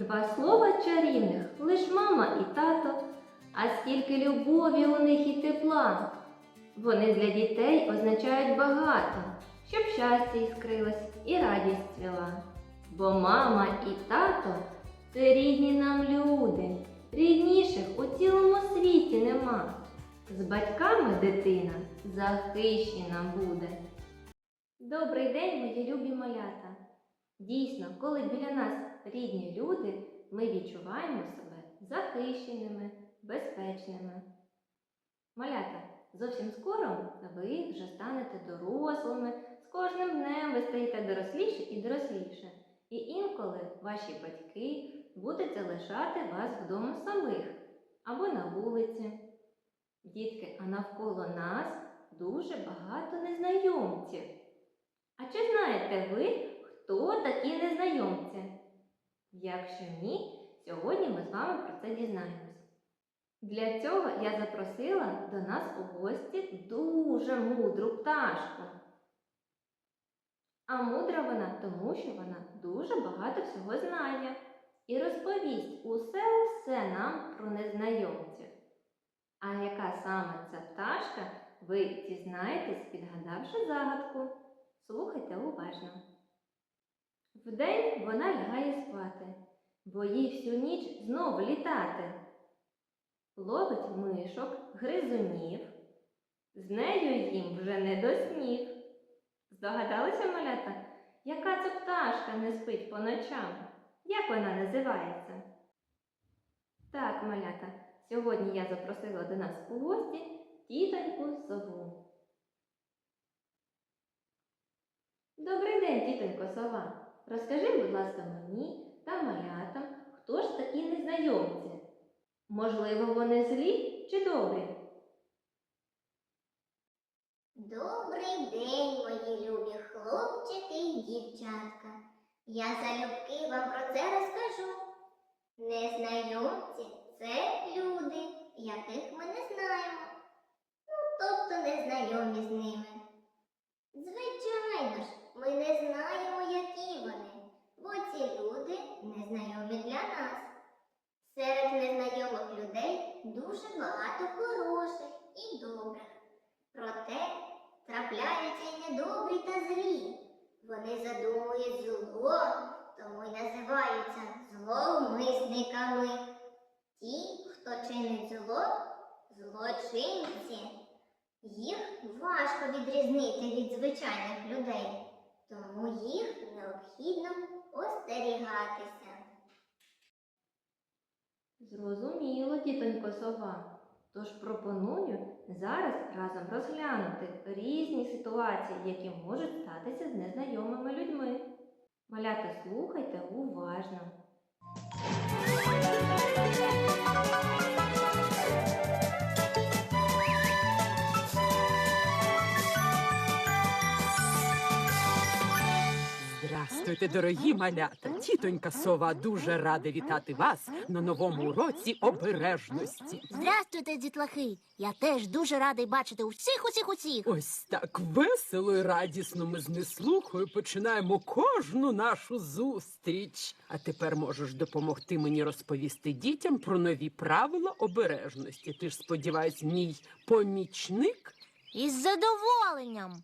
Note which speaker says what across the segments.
Speaker 1: Два слова чарівних, лиш мама і тато, а скільки любові у них і тепла. Вони для дітей означають багато, щоб щастя іскрилось і радість цвіла. Бо мама і тато це рідні нам люди, рідніших у цілому світі нема. З батьками дитина захищена буде. Добрий день, мої любі малята! Дійсно, коли біля нас рідні люди, ми відчуваємо себе захищеними, безпечними. Малята, зовсім скоро ви вже станете дорослими, з кожним днем ви стаєте доросліше і доросліше. І інколи ваші батьки будуть залишати вас вдома самих або на вулиці. Дітки, а навколо нас дуже багато незнайомців. А чи знаєте ви, хто такі незнайомці? Якщо ні, сьогодні ми з вами про це дізнаємось. Для цього я запросила до нас у гості дуже мудру пташку. А мудра вона тому, що вона дуже багато всього знає і розповість усе усе нам про незнайомців. А яка саме ця пташка, ви дізнаєтесь, підгадавши загадку. Слухайте уважно. Вдень вона лягає спати, бо їй всю ніч знов літати. Ловить мишок, гризунів, з нею їм вже не до снів. Здогадалися, малята, яка це пташка не спить по ночам? Як вона називається? Так, малята, сьогодні я запросила до нас у гості тітоньку сову. Добрий день, тітонько сова. Розкажи, будь ласка, мені та малятам, хто ж такі незнайомці? Можливо, вони злі чи добрі?
Speaker 2: Добрий день, мої любі хлопчики і дівчатка. Я залюбки вам про це розкажу. Незнайомці це люди, яких ми не знаємо. Ну, тобто не знайомі з ними. Звичайно ж, ми не знаємо, які вони, бо ці люди незнайомі для нас. Серед незнайомих людей дуже багато хороших і добрих. Проте трапляються й недобрі та злі. Вони задумують зло, тому й називаються зловмисниками. Ті, хто чинить зло, злочинці. Їх важко відрізнити від звичайних людей, тому їх необхідно остерігатися.
Speaker 1: Зрозуміло, тітонько сова. Тож пропоную зараз разом розглянути різні ситуації, які можуть статися з незнайомими людьми. Малята, слухайте уважно.
Speaker 3: Здравствуйте, дорогі малята! Тітонька сова дуже рада вітати вас на новому уроці обережності.
Speaker 4: Здравствуйте, дітлахи! Я теж дуже радий бачити усіх, усіх, усіх.
Speaker 3: Ось так весело і радісно ми з неслухою починаємо кожну нашу зустріч. А тепер можеш допомогти мені розповісти дітям про нові правила обережності. Ти ж сподіваюсь, мій помічник?
Speaker 4: Із задоволенням.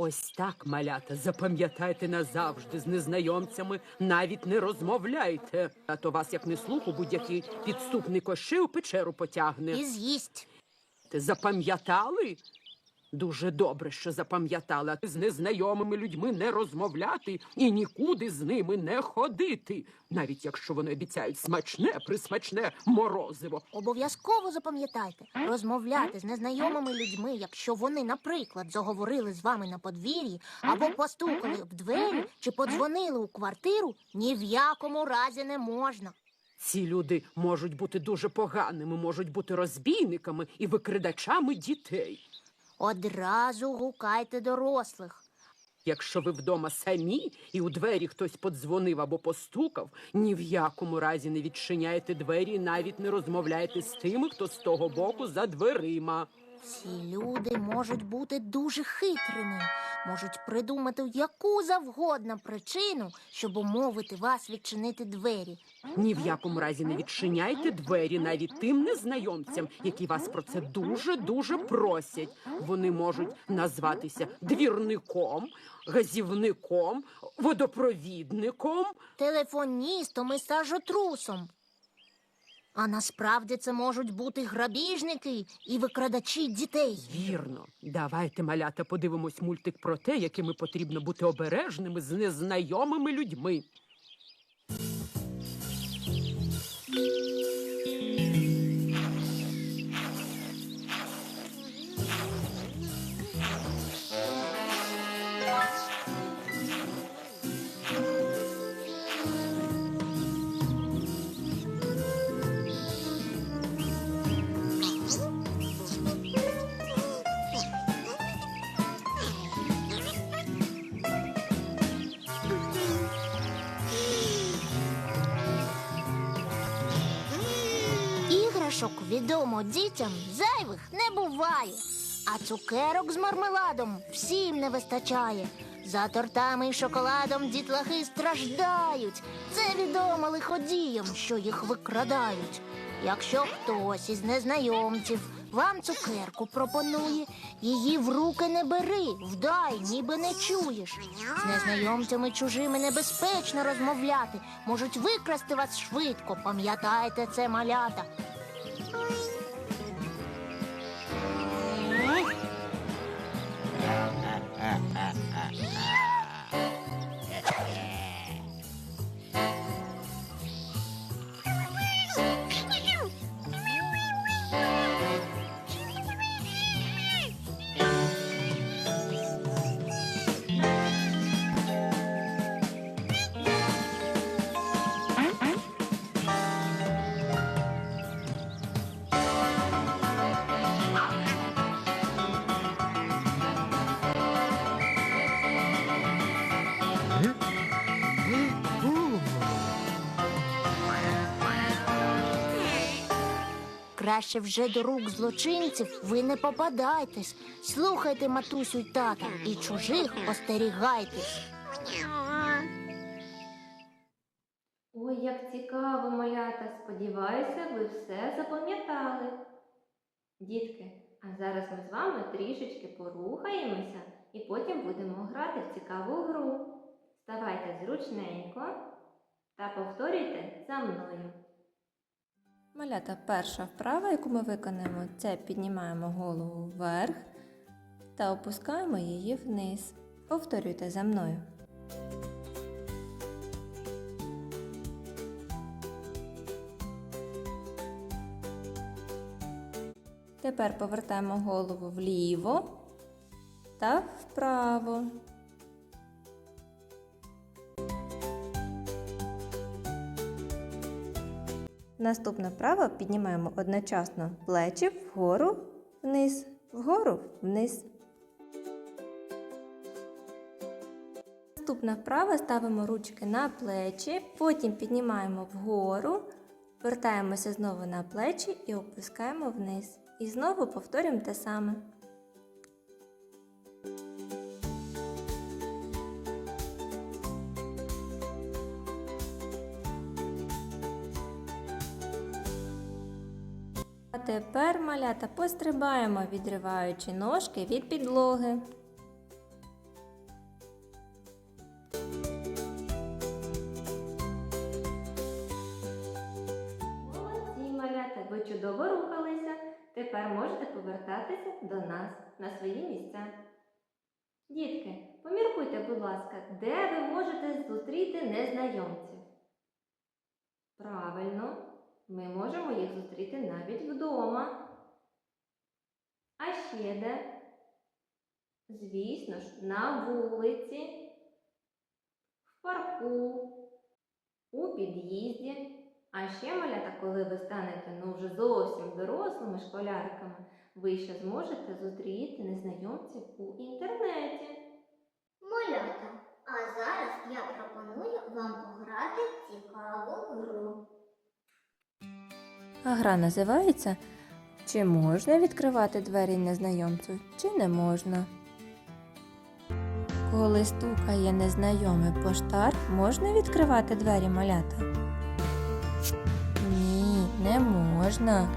Speaker 3: Ось так, малята, запам'ятайте назавжди з незнайомцями, навіть не розмовляйте. А то вас, як не слуху, будь-який підступний коши у печеру потягне.
Speaker 4: І з'їсть.
Speaker 3: Запам'ятали? Дуже добре, що запам'ятали. З незнайомими людьми не розмовляти і нікуди з ними не ходити, навіть якщо вони обіцяють смачне, присмачне морозиво.
Speaker 4: Обов'язково запам'ятайте, розмовляти з незнайомими людьми, якщо вони, наприклад, заговорили з вами на подвір'ї, або постукали в двері чи подзвонили у квартиру, ні в якому разі не можна.
Speaker 3: Ці люди можуть бути дуже поганими, можуть бути розбійниками і викрадачами дітей.
Speaker 4: Одразу гукайте дорослих.
Speaker 3: Якщо ви вдома самі і у двері хтось подзвонив або постукав, ні в якому разі не відчиняйте двері і навіть не розмовляйте з тими, хто з того боку за дверима.
Speaker 4: Ці люди можуть бути дуже хитрими, можуть придумати яку завгодно причину, щоб умовити вас відчинити двері.
Speaker 3: Ні в якому разі не відчиняйте двері навіть тим незнайомцям, які вас про це дуже дуже просять. Вони можуть назватися двірником, газівником, водопровідником.
Speaker 4: телефоністом і сажотрусом. А насправді це можуть бути грабіжники і викрадачі дітей.
Speaker 3: Вірно, давайте, малята, подивимось мультик про те, якими потрібно бути обережними з незнайомими людьми.
Speaker 4: Іграшок відомо дітям зайвих не буває, а цукерок з мармеладом всім не вистачає. За тортами і шоколадом дітлахи страждають. Це відомо лиходіям, що їх викрадають. Якщо хтось із незнайомців вам цукерку пропонує, її в руки не бери, вдай, ніби не чуєш. З незнайомцями чужими небезпечно розмовляти, можуть викрасти вас швидко. Пам'ятайте це, малята. Oi. Краще вже до рук злочинців ви не попадайтесь. Слухайте матусю й тата і чужих остерігайтесь.
Speaker 1: Ой, як цікаво, малята. Сподіваюся, ви все запам'ятали. Дітки, а зараз ми з вами трішечки порухаємося і потім будемо грати в цікаву гру. Ставайте зручненько та повторюйте за мною.
Speaker 5: Малята, перша вправа, яку ми виконаємо, це піднімаємо голову вверх та опускаємо її вниз. Повторюйте за мною. Тепер повертаємо голову вліво та вправо. Наступна вправа піднімаємо одночасно плечі вгору, вниз, вгору, вниз. Наступна вправа ставимо ручки на плечі, потім піднімаємо вгору, вертаємося знову на плечі і опускаємо вниз. І знову повторюємо те саме. Тепер, малята, пострибаємо, відриваючи ножки від підлоги.
Speaker 1: Молодці, малята, ви чудово рухалися. Тепер можете повертатися до нас на свої місця. Дітки, поміркуйте, будь ласка, де ви можете зустріти незнайомців? Правильно, ми можемо їх зустріти навіть вдома. А ще де? Звісно ж, на вулиці, в парку, у під'їзді. А ще, малята, коли ви станете ну вже зовсім дорослими школяриками, ви ще зможете зустріти незнайомців у інтернеті.
Speaker 2: Малята, а зараз я пропоную вам пограти цікаву гру.
Speaker 5: А гра називається Чи можна відкривати двері незнайомцю, чи не можна? Коли стукає незнайомий поштар, можна відкривати двері малята? Ні, не можна.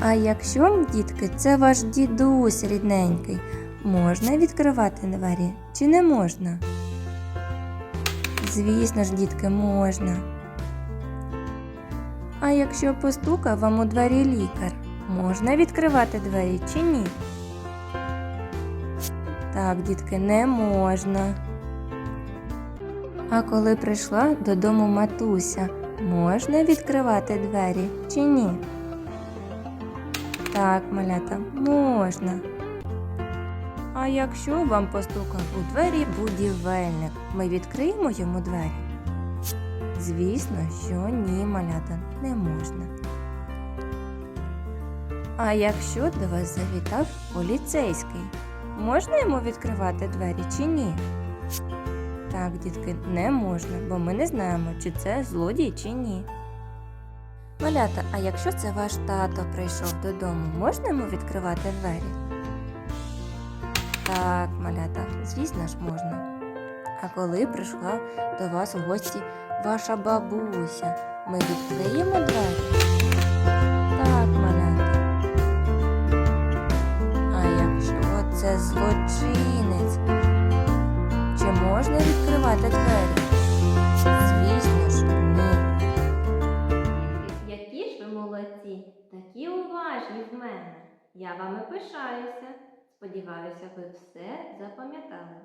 Speaker 5: А якщо, дітки, це ваш дідусь рідненький, можна відкривати двері чи не можна? Звісно ж, дітки, можна. А якщо постукав вам у двері лікар, можна відкривати двері чи ні? Так, дітки, не можна. А коли прийшла додому матуся, можна відкривати двері чи ні? Так, малята, можна. А якщо вам постукав у двері будівельник, ми відкриємо йому двері? Звісно, що ні, малята, не можна. А якщо до вас завітав поліцейський, можна йому відкривати двері чи ні? Так, дітки, не можна, бо ми не знаємо, чи це злодій чи ні. Малята, а якщо це ваш тато прийшов додому, можна йому відкривати двері? Так, малята, звісно ж можна. А коли прийшла до вас у гості ваша бабуся, ми відкриємо двері? Так, малята. А якщо це злочинець, чи можна відкривати двері? Звісно ж, ні.
Speaker 1: Які ж ви молодці, такі уважні в мене. Я вами пишаюся. Сподіваюся, ви все запам'ятали.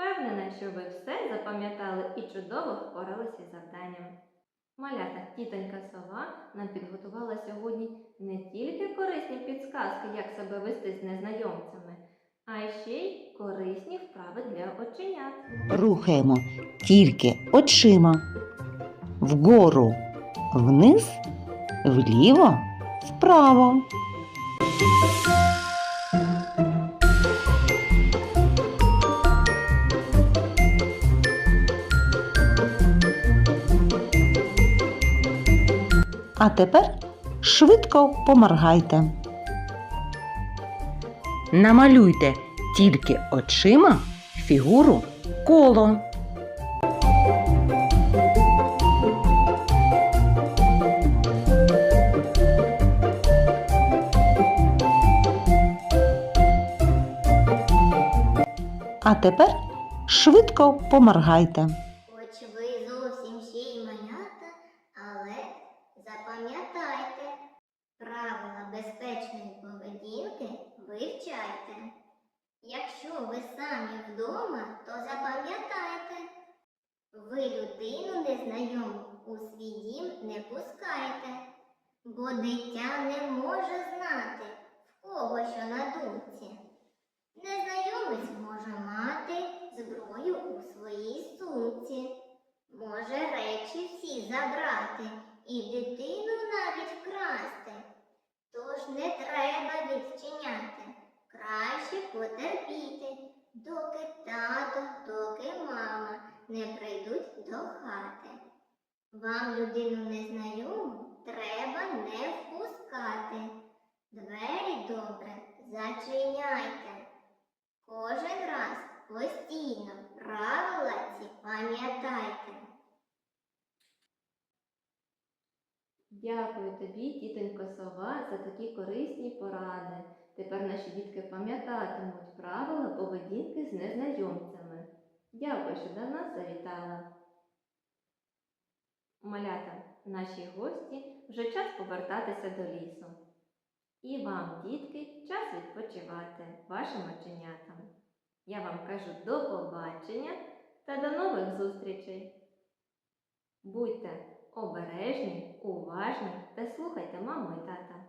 Speaker 1: Впевнена, що ви все запам'ятали і чудово впоралися з завданням. Малята, тітонька сова нам підготувала сьогодні не тільки корисні підсказки, як себе вести з незнайомцями, а ще й корисні вправи для оченят.
Speaker 6: Рухаємо тільки очима. Вгору, вниз, вліво, вправо. А тепер швидко поморгайте. Намалюйте тільки очима фігуру коло. А тепер швидко поморгайте.
Speaker 2: Хоч ви зовсім ще й малята, але запам'ятайте, правила безпечної поведінки вивчайте. Якщо ви самі вдома, то запам'ятайте, ви незнайому у свій дім не пускайте, бо дитя не може знати, в кого що на думці. Незнайомець може мати зброю у своїй сумці, може речі всі забрати і дитину навіть вкрасти. Тож не треба відчиняти, краще потерпіти, доки тато, доки мама не прийдуть до хати. Вам людину незнайому треба не впускати. Двері добре зачиняйте. Кожен раз постійно правила ці пам'ятайте.
Speaker 1: Дякую тобі, тітонько сова, за такі корисні поради. Тепер наші дітки пам'ятатимуть правила поведінки з незнайомцями. Дякую, що до нас завітала. Малята, наші гості вже час повертатися до лісу. І вам, дітки, час відпочивати вашим оченятам. Я вам кажу до побачення та до нових зустрічей. Будьте обережні, уважні та слухайте маму і тата.